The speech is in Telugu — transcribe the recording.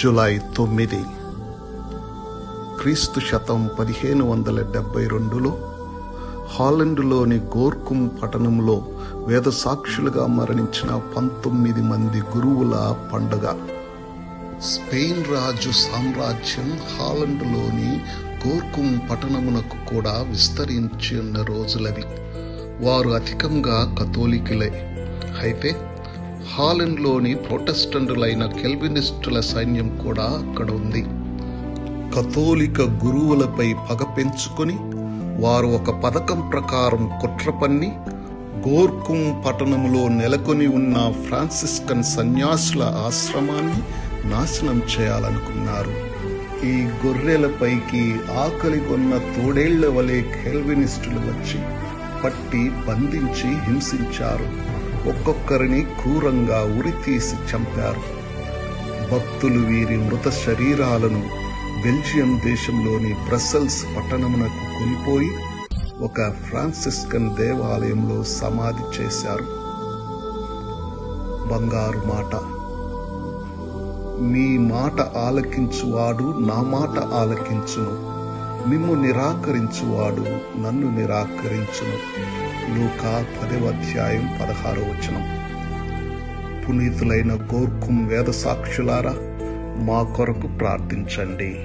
జులై తొమ్మిది. క్రీస్తు శతం పదిహేను వందల డెబ్బై రెండులో హాలండ్లోని గోర్కుం పట్టణంలో వేద సాక్షులుగా మరణించిన పంతొమ్మిది మంది గురువుల పండుగ. స్పెయిన్ రాజు సామ్రాజ్యం హాలండ్లోని గోర్కుం పట్టణమునకు కూడా విస్తరించి ఉన్న రోజులవి వారు అధికంగా కథోలికులే. అయితే హాలెండ్లోని ప్రొటెస్టంటులైన కెల్వినిస్టుల సైన్యం కూడా అక్కడ ఉంది. కథోలిక గురువులపై పగ పెంచుకొని వారు ఒక పథకం ప్రకారం కుట్రపన్ని గోర్కుం పట్టణంలో నెలకొని ఉన్న ఫ్రాన్సిస్కన్ సన్యాసుల ఆశ్రమాన్ని నాశనం చేయాలనుకున్నారు. ఈ గొర్రెలపైకి ఆకలి కొన్న తోడేళ్ళ వలె కెల్వినిస్టులు వచ్చి పట్టి బంధించి హింసించారు. ఒక్కొక్కరిని క్రూరంగా ఉరితీసి చంపారు. భక్తులు వీరి మృత శరీరాలను బెల్జియం దేశంలోని బ్రసెల్స్ పట్టణమునకు కొనిపోయి ఒక ఫ్రాన్సిస్కన్ దేవాలయంలో సమాధి చేశారు. బంగారు మాట. మీ మాట ఆలకించువాడు నా మాట ఆలకించును. మిమ్ము నిరాకరించువాడు నన్ను నిరాకరించును. లూకా పదవ అధ్యాయం పదహారో వచనం. పునీతులైన గోర్కుం వేద సాక్షులారా మా కొరకు ప్రార్థించండి.